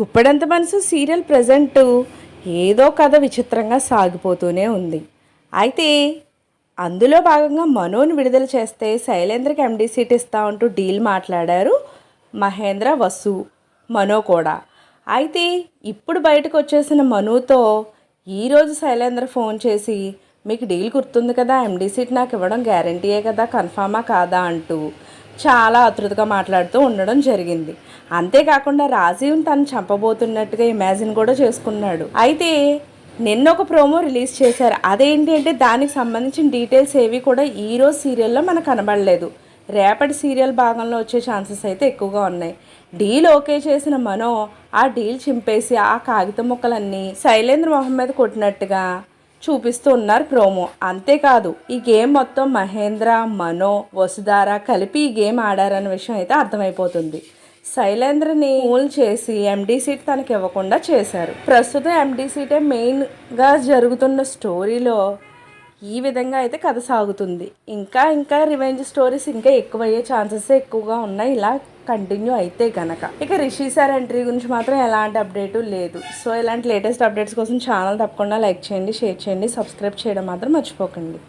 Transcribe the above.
గుప్పడంత మనసు serial present ఏదో కథ విచిత్రంగా సాగిపోతూనే ఉంది. అయితే అందులో భాగంగా మనోని విడుదల చేస్తే శైలేంద్రకి ఎండీ సీట్ ఇస్తా అంటూ డీల్ మాట్లాడారు మహేంద్ర వసు మనో కూడా. అయితే ఇప్పుడు బయటకు వచ్చేసిన మనుతో ఈరోజు శైలేంద్ర ఫోన్ చేసి మీకు డీల్ గుర్తుంది కదా ఎండీ సీట్ నాకు ఇవ్వడం గ్యారంటీయే కదా కన్ఫామా కాదా? అంటూ చాలా ఆతృతగా మాట్లాడుతూ ఉండడం జరిగింది. అంతేకాకుండా రాజీవ్ని తను చంపబోతున్నట్టుగా ఇమాజిన్ కూడా చేసుకున్నాడు. అయితే నిన్న ఒక ప్రోమో రిలీజ్ చేశారు. అదేంటి అంటే దానికి సంబంధించిన డీటెయిల్స్ ఏవి కూడా ఈ రోజు సీరియల్లో మనకు కనబడలేదు. రేపటి సీరియల్ భాగంలో వచ్చే ఛాన్సెస్ అయితే ఎక్కువగా ఉన్నాయి. డీల్ ఓకే చేసిన మనో ఆ డీల్ చింపేసి ఆ కాగితం ముక్కలన్నీ శైలేంద్ర మొహం మీద కొట్టినట్టుగా చూపిస్తూ ఉన్నారు ప్రోమో. అంతేకాదు ఈ గేమ్ మొత్తం మహేంద్ర మనో వసుధార కలిపి ఈ గేమ్ ఆడారన్న విషయం అయితే అర్థమైపోతుంది. శైలేంద్రని మూల్ చేసి ఎండీ సీట్ తనకి ఇవ్వకుండా చేశారు. ప్రస్తుతం ఎండీ సీటే మెయిన్గా జరుగుతున్న స్టోరీలో ఈ విధంగా అయితే కథ సాగుతుంది. ఇంకా ఇంకా రివెంజ్ స్టోరీస్ ఇంకా ఎక్కువయ్యే ఛాన్సెస్ ఎక్కువగా ఉన్నాయి ఇలా కంటిన్యూ అయితే కనుక ఇక రిషి సార్ ఎంట్రీ గురించి మాత్రం ఎలాంటి అప్డేటు లేదు. సో ఇలాంటి లేటెస్ట్ అప్డేట్స్ కోసం ఛానల్ తప్పకుండా లైక్ చేయండి షేర్ చేయండి సబ్స్క్రైబ్ చేయడం మాత్రం మర్చిపోకండి.